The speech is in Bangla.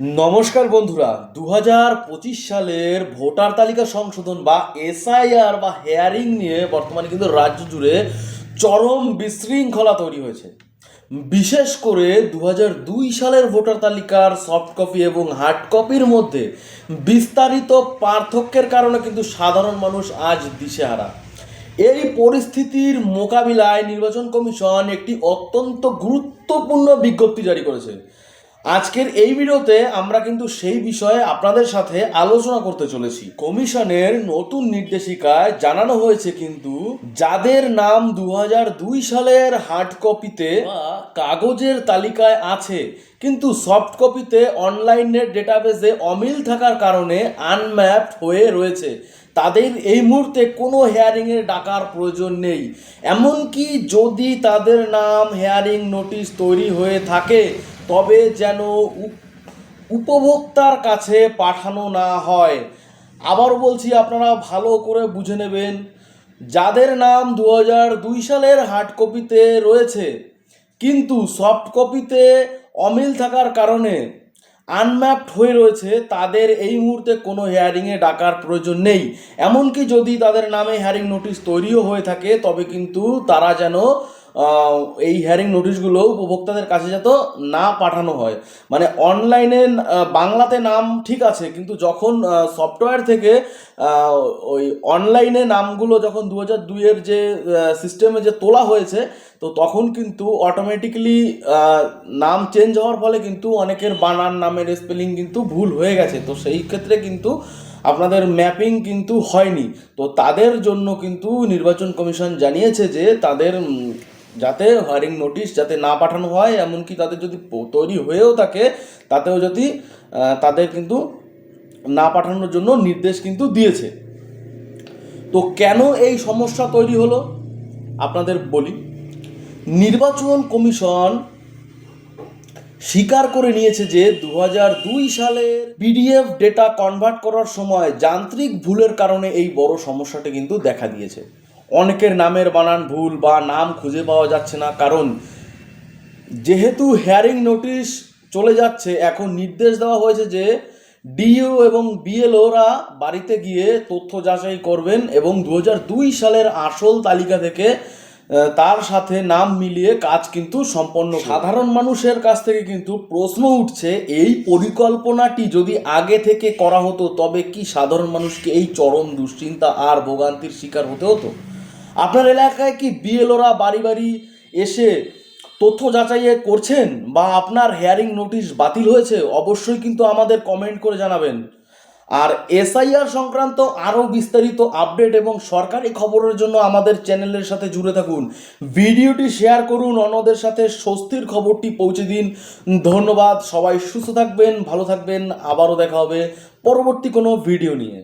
নমস্কার বন্ধুরা দু সালের ভোটার তালিকা সংশোধন বা এসআইআর বা হেয়ারিং নিয়ে বর্তমানে কিন্তু রাজ্য জুড়ে চরম বিশৃঙ্খলা তৈরি হয়েছে। বিশেষ করে দু সালের ভোটার তালিকার সফট কপি এবং হার্ড কপির মধ্যে বিস্তারিত পার্থক্যের কারণে কিন্তু সাধারণ মানুষ আজ দিশেহারা। এই পরিস্থিতির মোকাবিলায় নির্বাচন কমিশন একটি অত্যন্ত গুরুত্বপূর্ণ বিজ্ঞপ্তি জারি করেছে। আজকের এই ভিডিওতে আমরা কিন্তু সেই বিষয়ে আপনাদের সাথে আলোচনা করতে চলেছি। কমিশনের নতুন নির্দেশিকায় জানানো হয়েছে কিন্তু যাদের নাম দু সালের হার্ড কপিতে কাগজের তালিকায় আছে, কিন্তু সফট কপিতে অনলাইনের ডেটাবেসে অমিল থাকার কারণে আনম্যাপড হয়ে রয়েছে। তাদের এই মুহূর্তে কোনো হেয়ারিংয়ের ডাকার প্রয়োজন নেই। এমনকি যদি তাদের নাম হেয়ারিং নোটিশ তৈরি হয়ে থাকে তবে যেন উপ- উপভোক্তার কাছে পাঠানো না হয়। আবার বলছি, আপনারা ভালো করে বুঝে নেবেন, যাদের নাম দু দুই সালের হার্ড কপিতে রয়েছে, কিন্তু সফট কপিতে অমিল থাকার কারণে আনম্যাপড হয়ে রয়েছে, তাদের এই মুহূর্তে কোনো হেয়ারিংয়ে ডাকার প্রয়োজন নেই। এমনকি যদি তাদের নামে হেয়ারিং নোটিশ তৈরিও হয়ে থাকে, তবে কিন্তু তারা যেন এই হেয়ারিং নোটিশগুলো উপভোক্তাদের কাছে যাতে না পাঠানো হয়। মানে অনলাইনে বাংলাতে নাম ঠিক আছে, কিন্তু যখন সফটওয়্যার থেকে ওই অনলাইনে নামগুলো যখন দু হাজার দুইয়ের যে সিস্টেমে যে তোলা হয়েছে, তো তখন কিন্তু অটোমেটিক্যালি নাম চেঞ্জ হওয়ার ফলে কিন্তু অনেকের বানান নামের স্পেলিং কিন্তু ভুল হয়ে গেছে। তো সেই ক্ষেত্রে কিন্তু আপনাদের ম্যাপিং কিন্তু হয়নি। তো তাদের জন্য কিন্তু নির্বাচন কমিশন জানিয়েছে যে, তাদের যাতে হারিং নোটিশ যাতে না পাঠানো হয়, এমনকি তাদের যদি তৈরি হয়েও থাকে, তাতেও যদি তাদের কিন্তু না পাঠানোর জন্য নির্দেশ কিন্তু দিয়েছে। তো কেন এই সমস্যা তৈরি হলো? আপনাদের বলি। নির্বাচন কমিশন স্বীকার করে নিয়েছে যে দু দুই সালের পিডিএফ ডেটা কনভার্ট করার সময় যান্ত্রিক ভুলের কারণে এই বড় সমস্যাটা কিন্তু দেখা দিয়েছে। অনেকের নামের বানান ভুল বা নাম খুঁজে পাওয়া যাচ্ছে না, কারণ যেহেতু হেয়ারিং নোটিশ চলে যাচ্ছে, এখন নির্দেশ দেওয়া হয়েছে যে ডিইও এবং বিএলওরা বাড়িতে গিয়ে তথ্য যাচাই করবেন এবং দু সালের আসল তালিকা থেকে তার সাথে নাম মিলিয়ে কাজ কিন্তু সম্পন্ন সাধারণ মানুষের কাছ থেকে কিন্তু প্রশ্ন উঠছে, এই পরিকল্পনাটি যদি আগে থেকে করা হতো, তবে কি সাধারণ মানুষকে এই চরম দুশ্চিন্তা আর ভোগান্তির শিকার হতে হতো? আপনার এলাকায় কি বিএলওরা বাড়ি বাড়ি এসে তথ্য যাচাইয়ে করছেন বা আপনার হেয়ারিং নোটিশ বাতিল হয়েছে? অবশ্যই কিন্তু আমাদের কমেন্ট করে জানাবেন। আর এসআইআর সংক্রান্ত আরও বিস্তারিত আপডেট এবং সরকারি খবরের জন্য আমাদের চ্যানেলের সাথে জুড়ে থাকুন। ভিডিওটি শেয়ার করুন, অন্যদের সাথে স্বস্তির খবরটি পৌঁছে দিন। ধন্যবাদ, সবাই সুস্থ থাকবেন, ভালো থাকবেন। আবারও দেখা হবে পরবর্তী কোনো ভিডিও নিয়ে।